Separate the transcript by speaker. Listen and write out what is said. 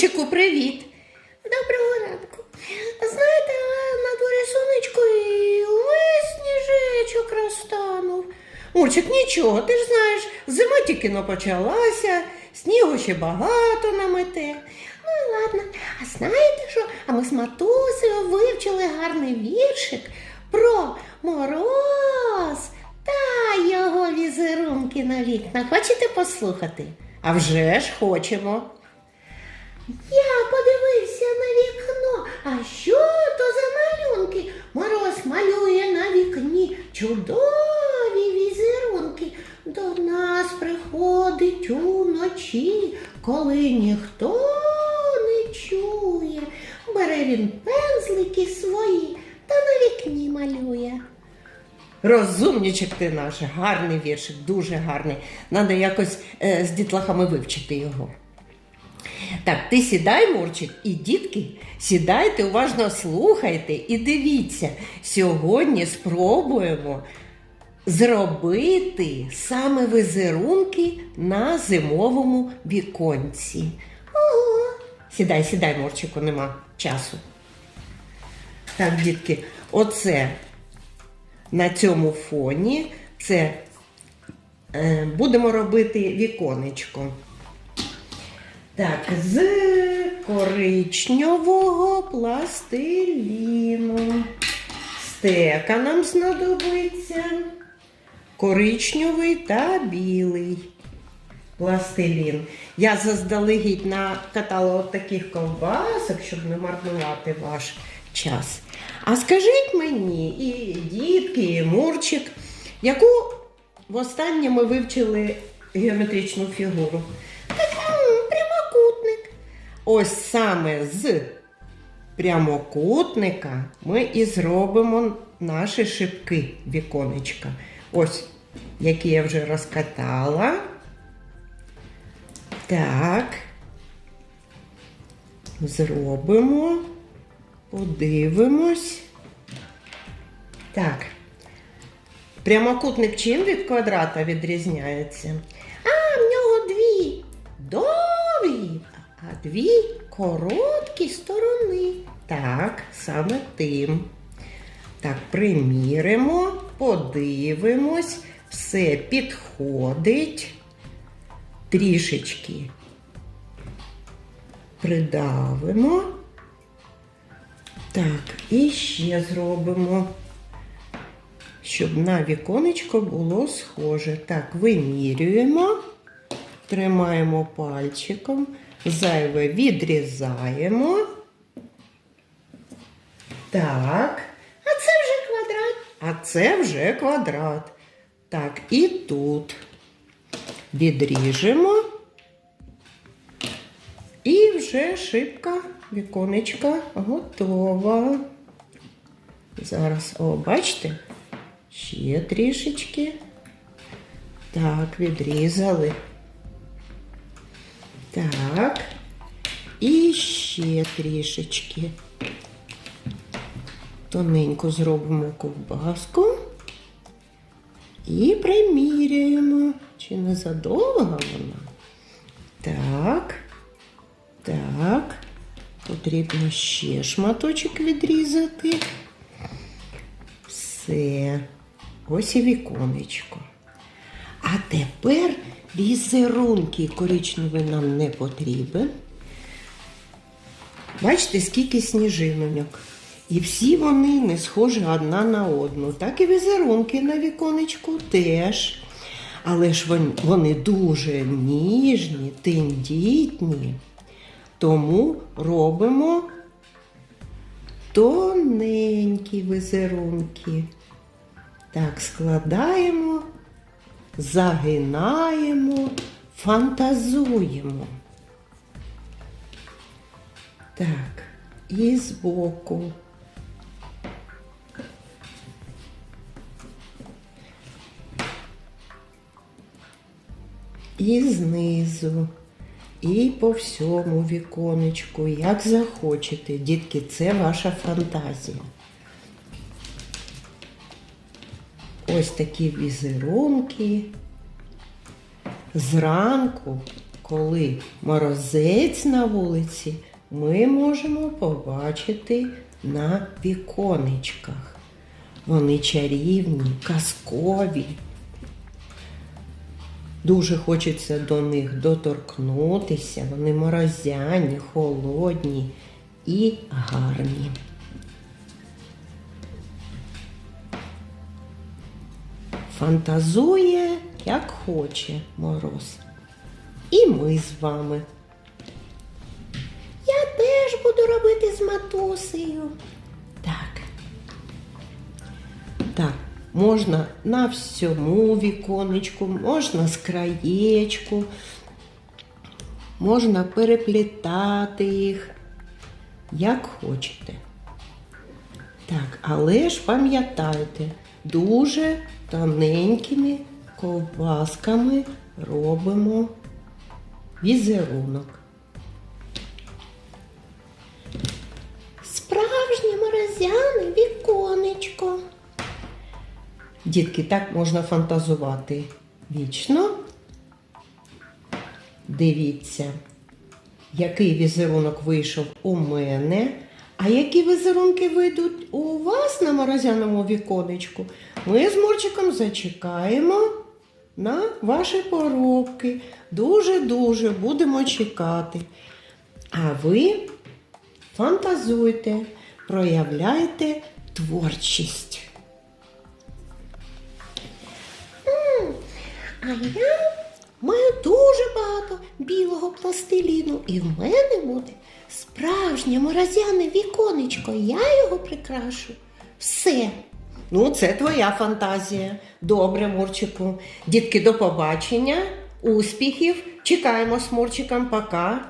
Speaker 1: Чику, привіт.
Speaker 2: Доброго ранку. Знаєте, на дворі сонечко і увесь сніжечок розтанув.
Speaker 1: Мурчик, нічого, ти ж знаєш, зима тільки но почалася, снігу ще багато намете.
Speaker 2: Ну ладно. А знаєте що? А ми з матусею вивчили гарний віршик про мороз та його візерунки на вікнах. Хочете послухати?
Speaker 1: А вже ж хочемо.
Speaker 2: Я подивився на вікно. А що то за малюнки? Мороз малює на вікні чудові візерунки. До нас приходить уночі, коли ніхто не чує. Бере він пензлики свої та на вікні малює.
Speaker 1: Розумнічик ти наш, гарний віршик, дуже гарний. Надо якось е, з дітлахами вивчити його. Так, ти сідай, Мурчик, і дітки, сідайте, уважно слухайте і дивіться. Сьогодні спробуємо зробити саме візерунки на зимовому віконці.
Speaker 2: Ого,
Speaker 1: Сідай, сідай, Мурчику, нема часу. Так, дітки, оце на цьому фоні це е, будемо робити віконечко. Так, з коричневого пластиліну. Стека нам знадобиться. Коричневий та білий пластилін. Я заздалегідь накатала от таких ковбасок, щоб не марнувати ваш час. А скажіть мені, і дітки, і Мурчик, яку востаннє ми вивчили геометричну фігуру? Ось саме з прямокутника ми і зробимо наші шибки віконечка. Ось, які я вже розкатала. Так. Зробимо, подивимось. Так. Прямокутник чим від квадрата відрізняється?
Speaker 2: Дві
Speaker 1: короткі сторони. Так, саме тим. Так, приміримо, подивимось, все підходить. Трішечки придавимо. Так, і ще зробимо, щоб на віконечко було схоже. Так, вимірюємо. Тримаємо пальчиком, зайве відрізаємо. Так,
Speaker 2: А це вже квадрат.
Speaker 1: а це вже квадрат. Так, і тут відріжемо. І вже шибка віконечка готова. Зараз, о, бачите? Ще трішечки. Так, відрізали. Так. І ще трішечки. Тоненько зробимо ковбаску. І приміряємо. Чи не задовга вона? Так. Так. Потрібно ще шматочок відрізати. Все. Ось і віконечко. А тепер візерунки коричневий нам не потрібен. Бачите, скільки сніжинок. І всі вони не схожі одна на одну. Так і візерунки на віконечку теж. Але ж вони дуже ніжні, тендітні. Тому робимо тоненькі візерунки. Так, складаємо, загинаємо, фантазуємо. Так, і збоку. І знизу, і по всьому віконечку, як захочете. Дітки, це ваша фантазія. Ось такі візерунки. Зранку, коли морозець на вулиці, ми можемо побачити на віконечках. Вони чарівні, казкові. Дуже хочеться до них доторкнутися. Вони морозяні, холодні і гарні. Фантазує, як хоче мороз. І ми з вами.
Speaker 2: Я теж буду робити з матусею.
Speaker 1: Так. Так, можна на всьому віконечку, можна з краєчку, можна переплітати їх, як хочете. Так, але ж пам'ятайте, дуже тоненькими ковбасками робимо візерунок.
Speaker 2: Справжнє морозяне віконечко.
Speaker 1: Дітки, так можна фантазувати вічно. Дивіться, який візерунок вийшов у мене, а які візерунки вийдуть у вас на морозяному віконечку. Ми з Мурчиком зачекаємо на ваші поробки. Дуже-дуже будемо чекати. А ви фантазуйте, проявляйте творчість.
Speaker 2: А я маю дуже багато білого пластиліну, і в мене буде справжнє морозяне віконечко. Я його прикрашу. Все.
Speaker 1: Ну, це твоя фантазія. Добре, Мурчику. Дітки, до побачення, успіхів. Чекаємо з Мурчиком. Пока.